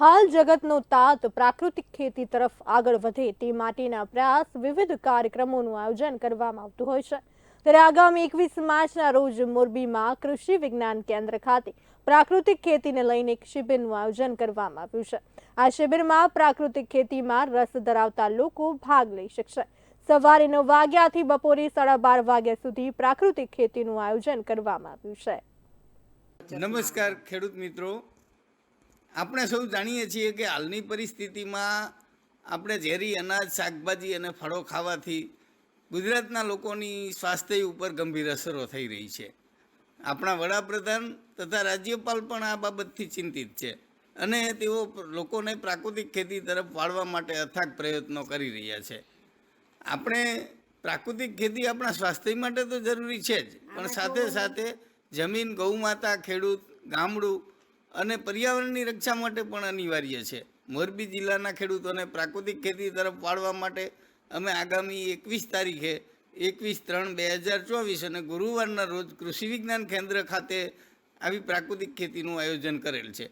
હાલ જગતનો તાત પ્રાકૃતિક ખેતી તરફ આગળ વધે તે માટેના પ્રયાસ વિવિધ કાર્યક્રમોનું આયોજન કરવામાં આવતું હોય છે. ત્યારે આગામી એકવીસ માર્ચના રોજ મોરબીમાં કૃષિ વિજ્ઞાન કેન્દ્ર ખાતે પ્રાકૃતિક ખેતીને લઈને એક શિબિરનું આયોજન કરવામાં આવ્યું છે. આ શિબિરમાં પ્રાકૃતિક ખેતીમાં રસ ધરાવતા લોકો ભાગ લઈ શકશે. સવારે નવ વાગ્યાથી બપોરે સાડા બાર વાગ્યા સુધી પ્રાકૃતિક ખેતીનું આયોજન કરવામાં આવ્યું છે. નમસ્કાર ખેડૂત મિત્રો. આપણે સૌ જાણીએ છીએ કે હાલની પરિસ્થિતિમાં આપણે ઝેરી અનાજ શાકભાજી અને ફળો ખાવાથી ગુજરાતના લોકોની સ્વાસ્થ્ય ઉપર ગંભીર અસરો થઈ રહી છે. આપણા વડાપ્રધાન તથા રાજ્યપાલ પણ આ બાબતથી ચિંતિત છે અને તેઓ લોકોને પ્રાકૃતિક ખેતી તરફ વાળવા માટે અથાગ પ્રયત્નો કરી રહ્યા છે. આપણે પ્રાકૃતિક ખેતી આપણા સ્વાસ્થ્ય માટે તો જરૂરી છે જ પણ સાથે સાથે જમીન ગૌમાતા ખેડૂત ગામડું અને પર્યાવરણની રક્ષા માટે પણ અનિવાર્ય છે. મોરબી જિલ્લાના ખેડૂતોને પ્રાકૃતિક ખેતી તરફ વાળવા માટે અમે આગામી એકવીસ તારીખે એકવીસ ત્રણ બે હજાર ચોવીસ અને ગુરુવારના રોજ કૃષિ વિજ્ઞાન કેન્દ્ર ખાતે આવી પ્રાકૃતિક ખેતીનું આયોજન કરેલ છે.